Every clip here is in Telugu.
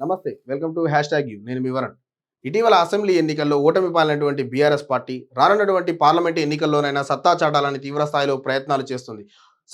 నమస్తే welcome to hash tag U. నేను మీ వరణ్. ఇటీవల అసెంబ్లీ ఎన్నికల్లో ఓటమి పాలినటువంటి బీఆర్ఎస్ పార్టీ రానున్నటువంటి పార్లమెంట్ ఎన్నికల్లోనైనా సత్తా చాటాలని తీవ్ర స్థాయిలో ప్రయత్నాలు చేస్తుంది.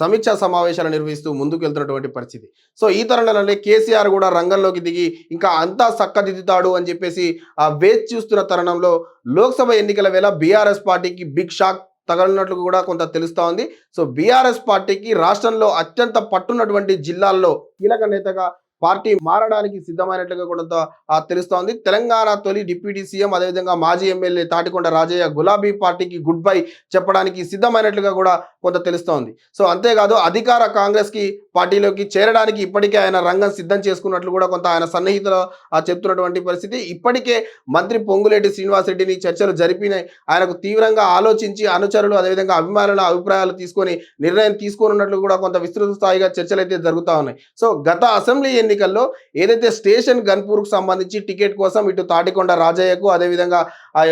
సమీక్షా సమావేశాలు నిర్వహిస్తూ ముందుకు వెళ్తున్నటువంటి పరిస్థితి. సో ఈ తరుణంలోనే కేసీఆర్ కూడా రంగంలోకి దిగి ఇంకా అంతా చక్కదిద్దుతాడు అని చెప్పేసి ఆ వేచి చూస్తున్న తరుణంలో లోక్సభ ఎన్నికల వేళ బీఆర్ఎస్ పార్టీకి బిగ్ షాక్ తగలనట్లు కూడా కొంత తెలుస్తూ ఉంది. సో బీఆర్ఎస్ పార్టీకి రాష్ట్రంలో అత్యంత పట్టున్నటువంటి జిల్లాల్లో కీలక నేతగా పార్టీ మారడానికి సిద్ధమైనట్లుగా కూడా ఆ, తెలుస్తోంది. తెలంగాణ తొలి డిప్యూటీ సీఎం అదేవిధంగా మాజీ ఎమ్మెల్యే తాటికొండ రాజయ్య గులాబీ పార్టీకి గుడ్ బై చెప్పడానికి సిద్ధమైనట్లుగా కూడా కొంత తెలుస్తోంది. సో అంతేకాదు అధికార కాంగ్రెస్కి పార్టీలోకి చేరడానికి ఇప్పటికే ఆయన రంగం సిద్ధం చేసుకున్నట్లు కూడా కొంత ఆయన సన్నిహితులు చెప్తున్నటువంటి పరిస్థితి. ఇప్పటికే మంత్రి పొంగులేటి శ్రీనివాసరెడ్డిని చర్చలు జరిపినాయి. ఆయనకు తీవ్రంగా ఆలోచించి అనుచరులు అదేవిధంగా అభిమానుల అభిప్రాయాలు తీసుకొని నిర్ణయం తీసుకోనున్నట్లు కూడా కొంత విస్తృత స్థాయిగా చర్చలు అయితే జరుగుతూ ఉన్నాయి. సో గత అసెంబ్లీ ఎన్నికల్లో ఏదైతే స్టేషన్ గన్పూర్కు సంబంధించి టికెట్ కోసం ఇటు తాటికొండ రాజయ్యకు అదేవిధంగా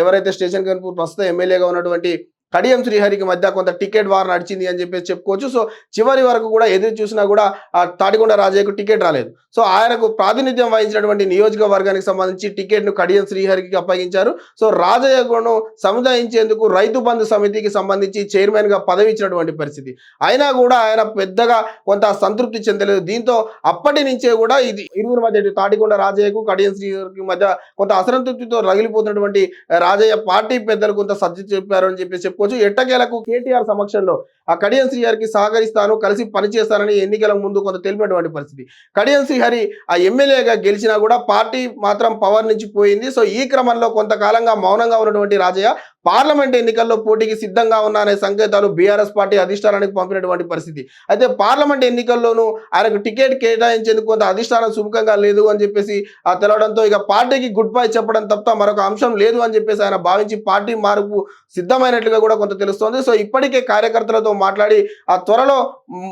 ఎవరైతే స్టేషన్ గన్పూర్ ప్రస్తుతం ఎమ్మెల్యేగా ఉన్నటువంటి కడియం శ్రీహరికి మధ్య కొంత టికెట్ వార్ నడిచింది అని చెప్పేసి చెప్పుకోవచ్చు. సో చివరి వరకు కూడా ఎదురు చూసినా కూడా ఆ తాటికొండ రాజయ్యకు టికెట్ రాలేదు. సో ఆయనకు ప్రాతినిధ్యం వహించినటువంటి నియోజకవర్గానికి సంబంధించి టికెట్ను కడియం శ్రీహరికి అప్పగించారు. సో రాజయ్యను సముదాయించేందుకు రైతు బంధు సమితికి సంబంధించి చైర్మన్గా పదవి ఇచ్చినటువంటి పరిస్థితి. అయినా కూడా ఆయన పెద్దగా కొంత సంతృప్తి చెందలేదు. దీంతో అప్పటి నుంచే కూడా ఇది ఇరువురి మధ్య తాటికొండ రాజయ్యకు కడియం శ్రీహరికి మధ్య కొంత అసంతృప్తితో రగిలిపోతున్నటువంటి రాజయ్య పార్టీ పెద్దలు కొంత సర్ది చెప్పారు అని చెప్పి కొంచెం ఎట్టకేలకు కేటీఆర్ సమక్షంలో ఆ కడియం శ్రీహరికి సహకరిస్తాను కలిసి పనిచేస్తానని ఎన్నికల ముందు కొంత తెలిపినటువంటి పరిస్థితి. కడియం శ్రీహరి ఆ ఎమ్మెల్యేగా గెలిచినా కూడా పార్టీ మాత్రం పవర్ నుంచి పోయింది. సో ఈ క్రమంలో కొంతకాలంగా మౌనంగా ఉన్నటువంటి రాజయ్య పార్లమెంట్ ఎన్నికల్లో పోటీకి సిద్ధంగా ఉన్న అనే సంకేతాలు బీఆర్ఎస్ పార్టీ అధిష్టానానికి పంపినటువంటి పరిస్థితి. అయితే పార్లమెంట్ ఎన్నికల్లోనూ ఆయనకు టికెట్ కేటాయించేందుకు కొంత అధిష్టానం సుముఖంగా లేదు అని చెప్పేసి ఆ తెలవడంతో ఇక పార్టీకి గుడ్ బై చెప్పడం తప్ప మరొక అంశం లేదు అని చెప్పేసి ఆయన భావించి పార్టీ మార్పు సిద్ధమైనట్లుగా కూడా కొంత తెలుస్తోంది. సో ఇప్పటికే కార్యకర్తలతో మాట్లాడి ఆ త్వరలో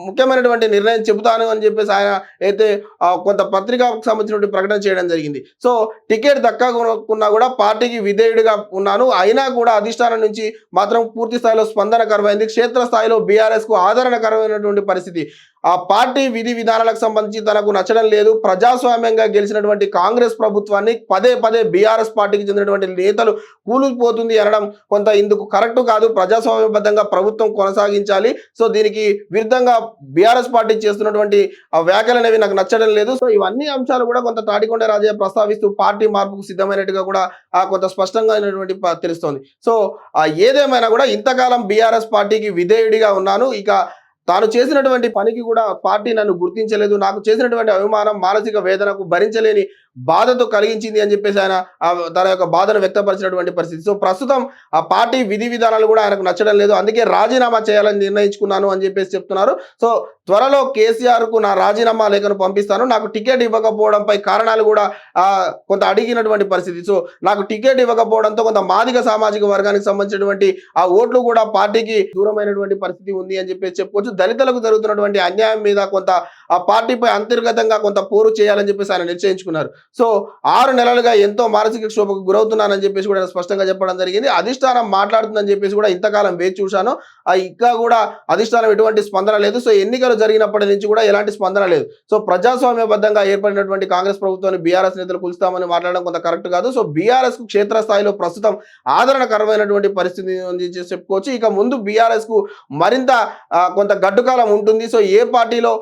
ముఖ్యమైనటువంటి నిర్ణయం చెబుతాను అని చెప్పేసి ఆయన అయితే కొంత పత్రికకు సంబంధించినటువంటి ప్రకటన చేయడం జరిగింది. సో టికెట్ దక్కకున్నా కూడా పార్టీకి విధేయుడిగా ఉన్నాను. అయినా కూడా అధిష్టానం నుంచి మాత్రం పూర్తి స్థాయిలో స్పందన కరువైంది క్షేత్ర స్థాయిలో బీఆర్ఎస్కు ఆదరణకరమైనటువంటి పరిస్థితి. ఆ పార్టీ విధి విధానాలకు సంబంధించి తనకు నచ్చడం లేదు. ప్రజాస్వామ్యంగా గెలిచినటువంటి కాంగ్రెస్ ప్రభుత్వాన్ని పదే పదే బీఆర్ఎస్ పార్టీకి చెందినటువంటి నేతలు కూలిపోతుంది అనడం కొంత ఇందుకు కరెక్ట్ కాదు. ప్రజాస్వామ్యబద్ధంగా ప్రభుత్వం కొనసాగించాలి. సో దీనికి విరుద్ధంగా బీఆర్ఎస్ పార్టీ చేస్తున్నటువంటి వ్యాఖ్యలు అనేవి నాకు నచ్చడం లేదు. సో ఇవన్నీ అంశాలు కూడా కొంత తాటికొండ రాజయ్య ప్రస్తావిస్తూ పార్టీ మార్పుకు సిద్ధమైనట్టుగా కూడా కొంత స్పష్టంగా అయినటువంటి ప- తెలుస్తోంది. సో ఆ ఏదేమైనా కూడా ఇంతకాలం బీఆర్ఎస్ పార్టీకి విధేయుడిగా ఉన్నాను. ఇక తాను చేసినటువంటి పనికి కూడా పార్టీ నన్ను గుర్తించలేదు. నాకు చేసినటువంటి అభిమానం మానసిక వేదనకు భరించలేని బాధతో కలిగించింది అని చెప్పేసి ఆయన తన యొక్క బాధను వ్యక్తపరిచినటువంటి పరిస్థితి. సో ప్రస్తుతం ఆ పార్టీ విధి విధానాలు కూడా ఆయనకు నచ్చడం లేదు. అందుకే రాజీనామా చేయాలని నిర్ణయించుకున్నాను అని చెప్పేసి చెప్తున్నారు. సో త్వరలో కేసీఆర్కు నా రాజీనామా లేఖను పంపిస్తాను. నాకు టికెట్ ఇవ్వకపోవడంపై కారణాలు కూడా కొంత అడిగినటువంటి పరిస్థితి. సో నాకు టికెట్ ఇవ్వకపోవడంతో కొంత మాదిగ సామాజిక వర్గానికి సంబంధించినటువంటి ఆ ఓట్లు కూడా పార్టీకి దూరమైనటువంటి పరిస్థితి ఉంది అని చెప్పేసి చెప్పుకోవచ్చు. దళితులకు జరుగుతున్నటువంటి అన్యాయం మీద కొంత ఆ పార్టీపై అంతర్గతంగా కొంత పోరు చేయాలని చెప్పేసి ఆయన నిశ్చయించుకున్నారు. సో ఆరు నెలలుగా ఎంతో మానసిక క్షోభకు గురవుతున్నానని చెప్పేసి కూడా స్పష్టంగా చెప్పడం జరిగింది. అధిష్టానం మాట్లాడుతుందని చెప్పేసి కూడా ఇంతకాలం వేచి చూశాను. ఆ ఇంకా కూడా అధిష్టానం ఎటువంటి స్పందన లేదు. సో ఎన్నికలు జరిగినప్పటి నుంచి కూడా ఎలాంటి స్పందన లేదు. సో ప్రజాస్వామ్యబద్ధంగా ఏర్పడినటువంటి కాంగ్రెస్ ప్రభుత్వాన్ని బీఆర్ఎస్ నేతలు కూల్స్తామని మాట్లాడడం కొంత కరెక్ట్ కాదు. సో బీఆర్ఎస్కు క్షేత్రస్థాయిలో ప్రస్తుతం ఆదరణకరమైనటువంటి పరిస్థితి ఉంది చెప్పుకోవచ్చు. ఇక ముందు బీఆర్ఎస్కు మరింత కొంత గడ్డుకాలం ఉంటుంది. సో ఏ పార్టీలో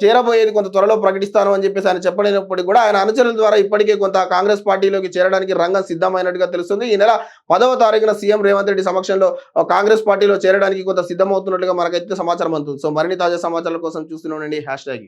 చేరబోయేది కొంత త్వరలో ప్రకటిస్తాను అని చెప్పేసి ఆయన చెప్పలేనప్పటికీ కూడా ఆయన అనుచరుల ద్వారా ఇప్పటికే కొంత కాంగ్రెస్ పార్టీలోకి చేరడానికి రంగం సిద్ధమైనట్టుగా తెలుస్తుంది. ఈ నెల పదవ తారీఖున సీఎం రేవంత్ రెడ్డి సమక్షంలో కాంగ్రెస్ పార్టీలో చేరడానికి కొంత సిద్ధమవుతున్నట్లుగా మనకైతే సమాచారం అందుతుంది. సో మరిన్ని తాజా సమాచారాల కోసం చూస్తూనే ఉండండి. Hash tag.